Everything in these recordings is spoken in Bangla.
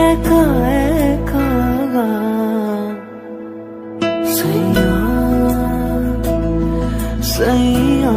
একা একা গান সৈয়া সৈয়া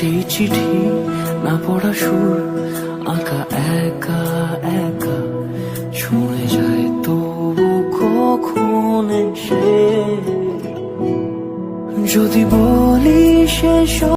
সেই চিঠি না পড়া সুর, আঁকা একা একা শুনে যায় তবু কখন সে যদি বলি সে